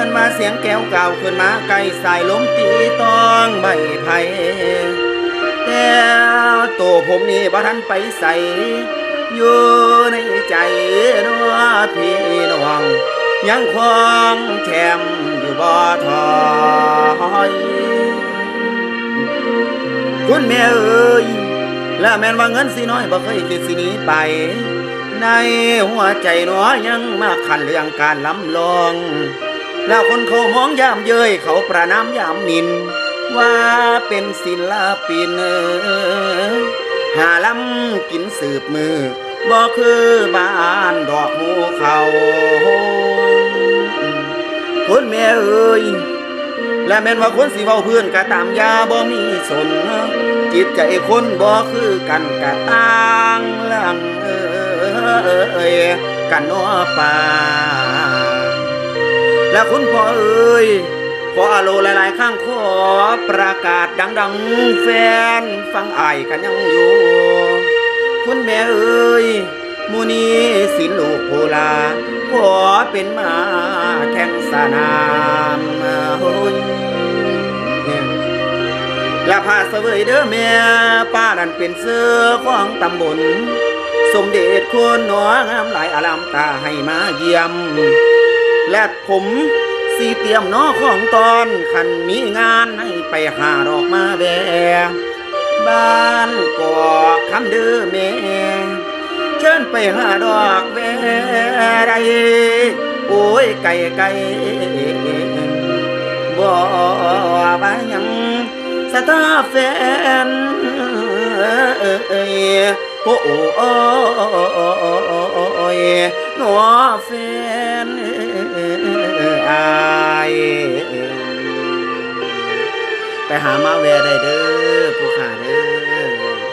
เพิ่นมาเสียงแก้วก่าวขึ้นมาไกลสายลมตีตองใบไผ่แต่ตัวผมนี่บ่ทันไปใส่อยู่ในใจนัวพี่น้อง ยังคงแถมอยู่บ่ถอยคุณแม่เอ้ยและแม่นว่าเงินสิน้อยบ่เคยคิดสินี้ไป ในหัวใจหนอยังมาขันเรื่องการล้ำลอง แล้วคนเขามองยามเย้ยเขาประนามยามหมิน ว่าเป็นศิลปินเอ้ยหาล้ำกินสืบมือบ่คือบ้านดอกมูเขาคุณแม่เอ้ยและแม่นว่าคนสิเว้าเพื่อนกะตามยาบ่มีสน จิตใจคนบ่คือกันกะต่างลังเอ้ยกันเนอป่า และคุณพ่อเอ้ยขออาโลหลาย ๆ ข้างขอประกาศดัง ๆ แฟนฟังไอายกันยังอยู่ คุณแม่เอ้ยมูนีสินลูกโพลาขอเป็นมาแข่งสนามโอ้ยและพาเสวยเด้อแม่ป้านั่นเป็นเสื้อของตำบล สมเด็จคุณหนองามหลายอารามตาให้มาเยี่ยม และผมสีเตรียมนอของตอนขันมีงานให้ไปหาดอกมาแบบ้านกอคำเด้อแม่เชิญไปหาดอกแวไรโอ้ยไก่ไก่บ่ว่ายังสตาแฟนเอ้ยโอ้โอ้ยหนอแฟนอ ไปหามาแวได้เด้อผู้ขาเด้อ